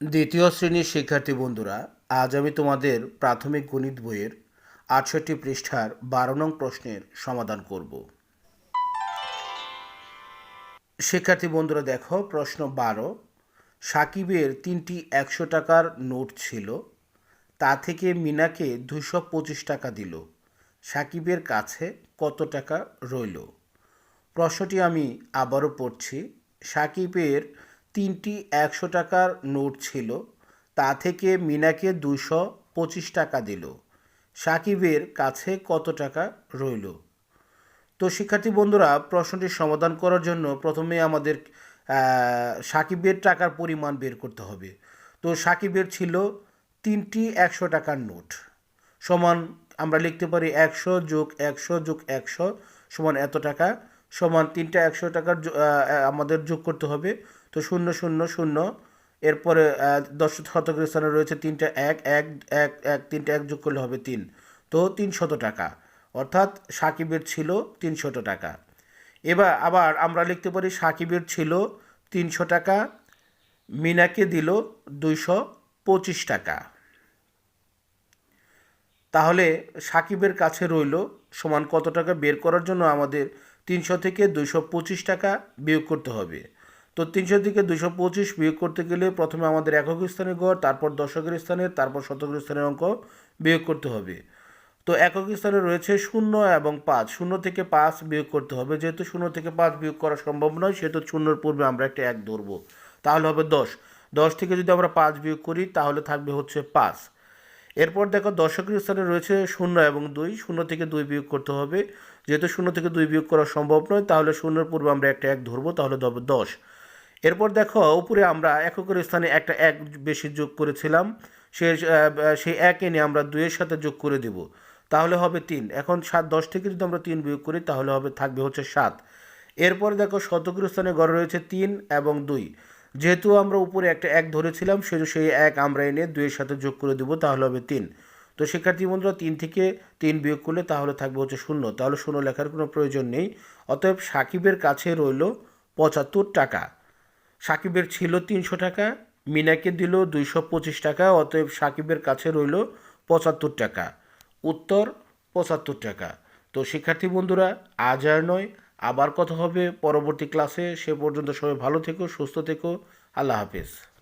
দ্বিতীয় শ্রেণির শিক্ষার্থী বন্ধুরা, আজ আমি তোমাদের প্রাথমিক গণিত বইয়ের আটষট্টি পৃষ্ঠার বারো নং প্রশ্নের সমাধান করব। শিক্ষার্থী বন্ধুরা, দেখো, প্রশ্ন বারো, সাকিবের তিনটি একশো টাকার নোট ছিল, তা থেকে মিনাকে দুশো পঁচিশ টাকা দিল, সাকিবের কাছে কত টাকা রইল? প্রশ্নটি আমি আবারও পড়ছি, সাকিবের তিনটি একশো টাকার নোট ছিল। তা থেকে মিনাকে দুশো পঁচিশ টাকা দিল। সাকিবের কাছে কত টাকা রইল? তো শিক্ষার্থী বন্ধুরা প্রশ্নটির সমাধান করার জন্য প্রথমে আমাদের সাকিবের টাকার পরিমাণ বের করতে হবে। তো সাকিবের ছিল তিনটি একশো টাকার নোট। সমান আমরা লিখতে পারি একশো যোগ একশো যোগ একশো সমান এত টাকা। সমান তিনটা একশো টাকার আমাদের যোগ করতে হবে। তো শূন্য শূন্য শূন্য। এরপরে দশ শতকের স্থানে রয়েছে তিনটা এক এক এক এক, তিনটা এক যোগ করলে হবে তিন। তো তিনশত টাকা। অর্থাৎ সাকিবের ছিল তিনশত টাকা। এবার আবার আমরা লিখতে পারি সাকিবের ছিল তিনশো টাকা, মিনাকে দিল দুইশো পঁচিশ টাকা। তাহলে সাকিবের কাছে রইল সমান কত টাকা বের করার জন্য আমাদের তিনশো থেকে দুইশো পঁচিশ টাকা বিয়োগ করতে হবে। তো তিনশো থেকে দুইশো পঁচিশ বিয়োগ করতে গেলে প্রথমে আমাদের একক স্থানের গড়, তারপর দশকের স্থানের তারপর শতকের স্থানের অঙ্ক বিয়োগ করতে হবে। তো একক স্থানে রয়েছে শূন্য এবং পাঁচ, শূন্য থেকে পাঁচ বিয়োগ করতে হবে। যেহেতু শূন্য থেকে পাঁচ বিয়োগ করা সম্ভব নয়, সেহেতু শূন্যর পূর্বে আমরা একটা এক ধরবো। তাহলে হবে দশ। দশ থেকে যদি আমরা পাঁচ বিয়োগ করি, তাহলে থাকবে হচ্ছে পাঁচ। এরপর দেখো দশকের স্থানে রয়েছে শূন্য এবং দুই। শূন্য থেকে দুই বিয়োগ করতে হবে। যেহেতু শূন্য থেকে দুই বিয়োগ করা সম্ভব নয়, তাহলে শূন্যের পূর্বে আমরা একটা এক ধরবো, তাহলে হবে দশ। এরপর দেখো উপরে আমরা এককের স্থানে একটা এক বেশি যোগ করেছিলাম। সে সেই এক এনে আমরা দুইয়ের সাথে যোগ করে দেব। তাহলে হবে তিন। এখন সাত, দশ থেকে যদি আমরা তিন বিয়োগ করি, তাহলে হবে, থাকবে হচ্ছে সাত। এরপর দেখো শতকের স্থানে গড় রয়েছে তিন এবং দুই। যেহেতু আমরা উপরে একটা এক ধরেছিলাম, সেহেতু সেই এক আমরা এনে দুইয়ের সাথে যোগ করে দেবো, তাহলে হবে তিন। তো শিক্ষার্থী বন্ধুরা, তিন থেকে তিন বিয়োগ করলে তাহলে থাকবে হচ্ছে শূন্য। তাহলে শূন্য লেখার কোনো প্রয়োজন নেই। অতএব সাকিবের কাছে রইল পঁচাত্তর টাকা। সাকিবের ছিল তিনশো টাকা, মিনাকে দিল দুইশো পঁচিশ টাকা, অতএব সাকিবের কাছে রইল পঁচাত্তর টাকা। উত্তর, পঁচাত্তর টাকা। তো শিক্ষার্থী বন্ধুরা, আজ আর নয়। আবার কথা হবে পরবর্তী ক্লাসে সে পর্যন্ত সবাই ভালো থেকো সুস্থ থেকো। আল্লাহ হাফেজ।